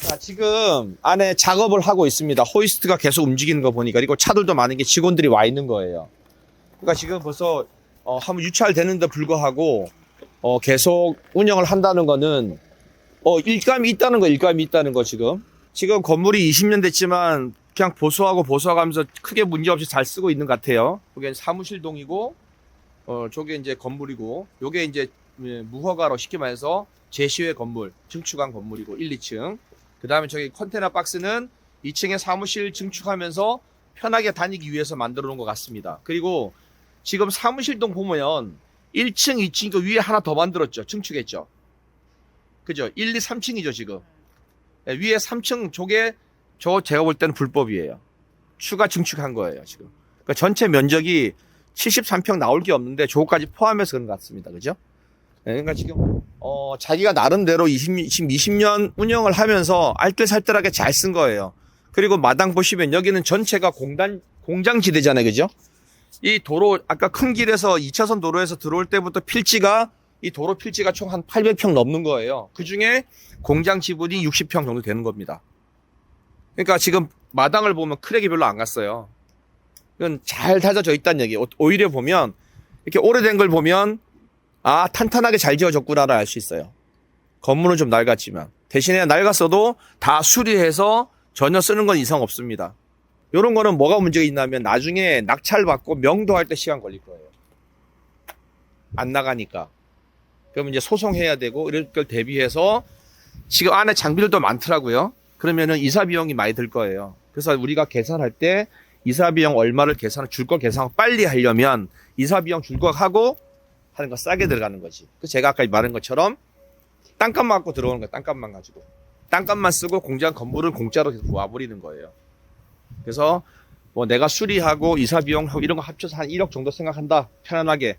자, 지금 안에 작업을 하고 있습니다. 호이스트가 계속 움직이는 거 보니까 그리고 차들도 많은 게 직원들이 와 있는 거예요. 그러니까 지금 벌써 어, 한번 유찰되는데 불구하고 어, 계속 운영을 한다는 거는 어, 일감이 있다는 거, 일감이 있다는 거 지금. 지금 건물이 20년 됐지만 그냥 보수하고 보수하면서 크게 문제 없이 잘 쓰고 있는 것 같아요. 여기 사무실동이고 어, 저게 이제 건물이고 요게 이제 예, 무허가로 쉽게 말해서 제시회 건물, 증축한 건물이고 1, 2층. 그 다음에 저기 컨테이너 박스는 2층에 사무실 증축하면서 편하게 다니기 위해서 만들어 놓은 것 같습니다. 그리고 지금 사무실동 보면 1층, 2층 그 위에 하나 더 만들었죠. 증축했죠. 그죠? 1, 2, 3층이죠, 지금. 예, 위에 3층 저게 저 제가 볼 때는 불법이에요. 추가 증축한 거예요, 지금. 그러니까 전체 면적이 73평 나올 게 없는데 저거까지 포함해서 그런 것 같습니다. 그죠? 예, 그러니까 지금 어, 자기가 나름대로 20, 지금 20년 운영을 하면서 알뜰살뜰하게 잘 쓴 거예요. 그리고 마당 보시면 여기는 전체가 공단 공장 지대잖아요, 그죠? 이 도로 아까 큰 길에서 2차선 도로에서 들어올 때부터 필지가 이 도로 필지가 총 한 800평 넘는 거예요. 그 중에 공장 지분이 60평 정도 되는 겁니다. 그러니까 지금 마당을 보면 크랙이 별로 안 갔어요. 이건 잘 다져져 있다는 얘기. 오히려 보면 이렇게 오래된 걸 보면 아 탄탄하게 잘 지어졌구나를 알 수 있어요. 건물은 좀 낡았지만 대신에 낡았어도 다 수리해서 전혀 쓰는 건 이상 없습니다. 이런 거는 뭐가 문제가 있냐면 나중에 낙찰 받고 명도할 때 시간 걸릴 거예요. 안 나가니까. 그럼 이제 소송해야 되고 이럴 걸 대비해서 지금 안에 장비들도 많더라고요. 그러면은 이사 비용이 많이 들 거예요. 그래서 우리가 계산할 때 이사 비용 얼마를 계산을 줄 거 계산 빨리 하려면 이사 비용 줄 거 하고 하는 거 싸게 들어가는 거지. 그 제가 아까 말한 것처럼 땅값만 갖고 들어오는 거야. 땅값만 가지고. 땅값만 쓰고 공장 건물을 공짜로 계속 와버리는 거예요. 그래서 뭐 내가 수리하고 이사 비용 이런 거 합쳐서 한 1억 정도 생각한다. 편안하게.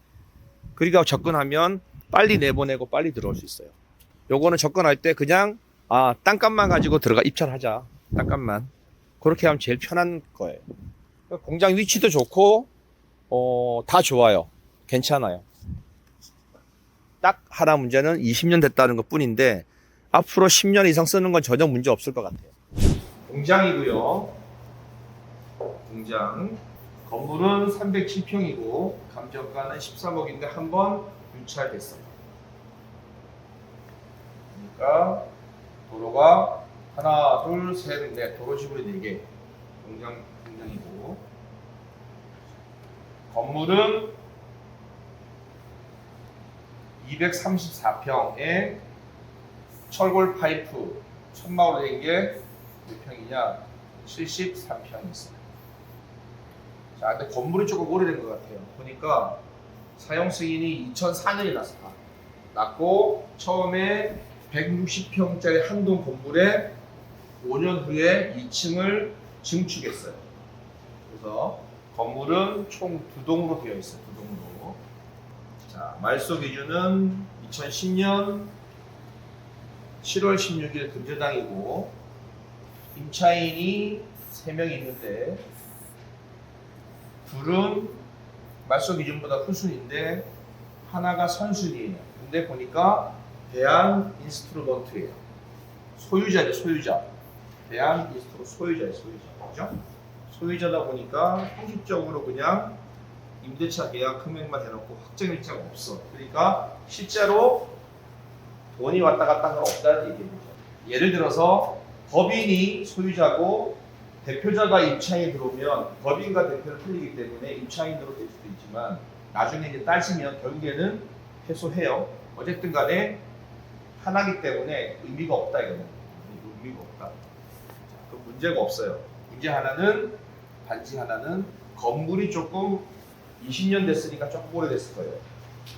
그러니까 접근하면 빨리 내보내고 빨리 들어올 수 있어요. 요거는 접근할 때 그냥 아 땅값만 가지고 들어가 입찰하자. 땅값만. 그렇게 하면 제일 편한 거예요. 공장 위치도 좋고 어, 다 좋아요. 괜찮아요. 딱 하나 문제는 20년 됐다는 것 뿐인데 앞으로 10년 이상 쓰는 건 전혀 문제 없을 것 같아요. 공장이고요. 공장. 건물은 307평이고 감정가는 13억인데 한 번 유찰됐어요. 그러니까 도로가 하나, 둘, 셋, 넷 도로 지불이 4개. 공장 공장이고 건물은 234평에 철골 파이프 천막으로 된게 몇 평이냐? 73평이 있어요. 자, 근데 건물이 조금 오래된 것 같아요. 보니까 사용 승인이 2004년에 났습니다. 났고 처음에 160평짜리 한 동 건물에 5년 후에 2층을 증축했어요. 그래서 건물은 총 두 동으로 되어 있어요. 자, 말소 기준은 2010년 7월 16일 금저당이고 임차인이 3명 있는데 둘은 말소 기준보다 후순인데 하나가 선순이에요. 근데 보니까 대한 인스트루먼트예요. 소유자죠, 소유자. 대한 인스트루 소유자예요, 소유자. 그죠? 소유자다 보니까 형식적으로 그냥 임대차 계약 금액만 해놓고 확정 일자가 없어. 그러니까 실제로 돈이 왔다 갔다 하는 건 없다는 얘기죠. 예를 들어서 법인이 소유자고 대표자가 입찰이 들어오면 법인과 대표를 틀리기 때문에 입찰인으로 될 수도 있지만 나중에 이제 따지면 결국에는 해소해요. 어쨌든 간에 하나기 때문에 의미가 없다 이거는 의미가 없다. 자, 그 문제가 없어요. 문제 하나는 단지 하나는 건물이 조금 20년 됐으니까 조금 오래됐을 거예요.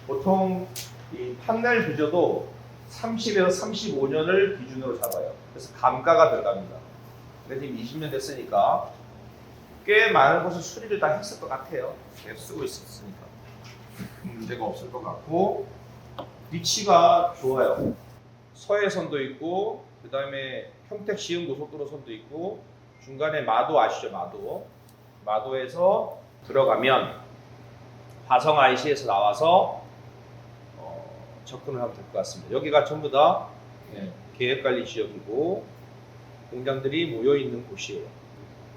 보통 이 판넬 구조도 30에서 35년을 기준으로 잡아요. 그래서 감가가 들어갑니다. 근데 지금 20년 됐으니까 꽤 많은 곳을 수리를 다 했을 것 같아요. 계속 쓰고 있었으니까 문제가 없을 것 같고 위치가 좋아요. 서해선도 있고 그 다음에 평택 시흥 고속도로선도 있고 중간에 마도 아시죠 마도 마도에서 들어가면 화성 IC에서 나와서 어, 접근을 하면 될 것 같습니다. 여기가 전부 다 예, 계획관리 지역이고 공장들이 모여 있는 곳이에요.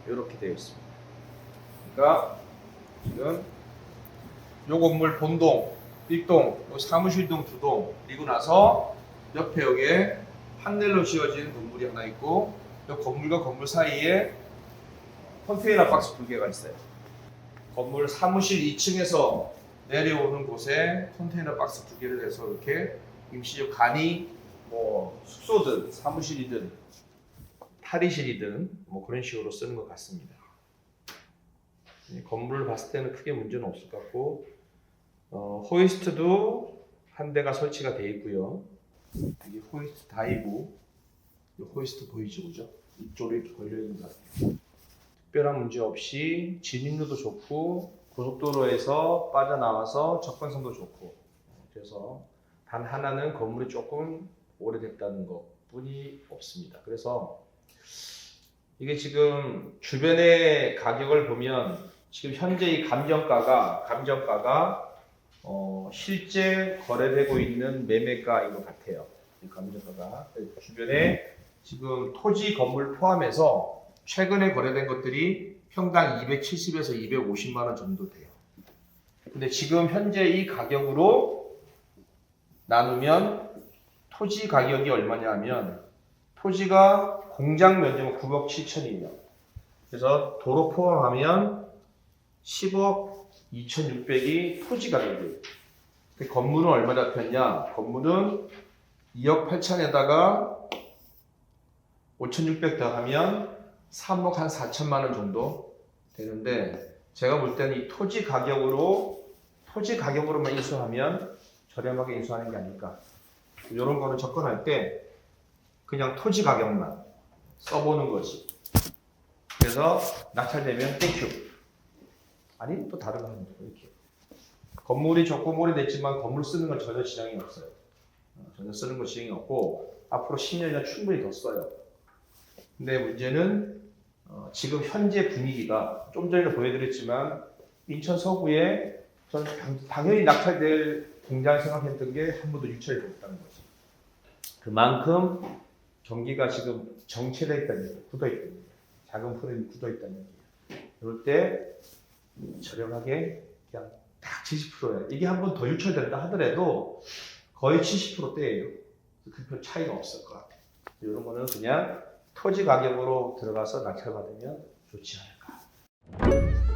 이렇게 되어 있습니다. 그러니까 지금 요 건물 본동, 1동, 요 사무실동 2동 그리고 나서 옆에 여기에 판넬로 지어진 건물이 하나 있고 요 건물과 건물 사이에 컨테이너 박스 두 개가 있어요. 건물 사무실 2층에서 내려오는 곳에 컨테이너 박스 두 개를 해서 이렇게 임시적 간이 뭐 숙소든 사무실이든 탈의실이든 뭐 그런 식으로 쓰는 것 같습니다. 이 건물을 봤을 때는 크게 문제는 없을 것 같고 어, 호이스트도 한 대가 설치가 돼 있고요. 이게 호이스트 다이브 이 호이스트 보이죠, 그죠? 이쪽으로 이렇게 걸려 있는 것 같아요. 특별한 문제 없이 진입로도 좋고 고속도로에서 빠져나와서 접근성도 좋고 그래서 단 하나는 건물이 조금 오래됐다는 것 뿐이 없습니다. 그래서 이게 지금 주변의 가격을 보면 지금 현재 이 감정가가 감정가가 어, 실제 거래되고 있는 매매가인 것 같아요. 이 감정가가 주변에 지금 토지 건물 포함해서 최근에 거래된 것들이 평당 270에서 250만 원 정도 돼요. 근데 지금 현재 이 가격으로 나누면 토지 가격이 얼마냐 하면 토지가 공장 면적은 9억 7천이에요. 그래서 도로 포함하면 10억 2,600이 토지 가격이에요. 근데 건물은 얼마 잡혔냐? 건물은 2억 8천에다가 5,600 더하면 3억 한 4천만 원 정도 되는데 제가 볼 때는 이 토지 가격으로 토지 가격으로만 인수하면 저렴하게 인수하는 게 아닐까. 이런 거는 접근할 때 그냥 토지 가격만 써보는 거지. 그래서 낙찰되면 땡큐. 아니 또 다른 거 하면 돼, 이렇게. 건물이 조금 오래됐지만 건물 쓰는 건 전혀 지장이 없어요. 어, 전혀 쓰는 건 지장이 없고 앞으로 10년이나 충분히 더 써요. 근데 문제는 어, 지금 현재 분위기가 좀 전에도 보여드렸지만 인천 서구에 저는 당- 당연히 낙찰될 공장 생각했던 게 한 번도 유찰이 됐다는 거지. 그만큼 경기가 지금 정체되어 있다는 얘기예요. 굳어 있다는 얘기예요. 작은 프레임이 굳어 있다는 얘기예요. 그럴 때 저렴하게 그냥 딱 70%예요. 이게 한 번 더 유찰된다 하더라도 거의 70%대예요. 그별 차이가 없을 것 같아요. 이런 거는 그냥 토지 가격으로 들어가서 낙찰받으면 좋지 않을까.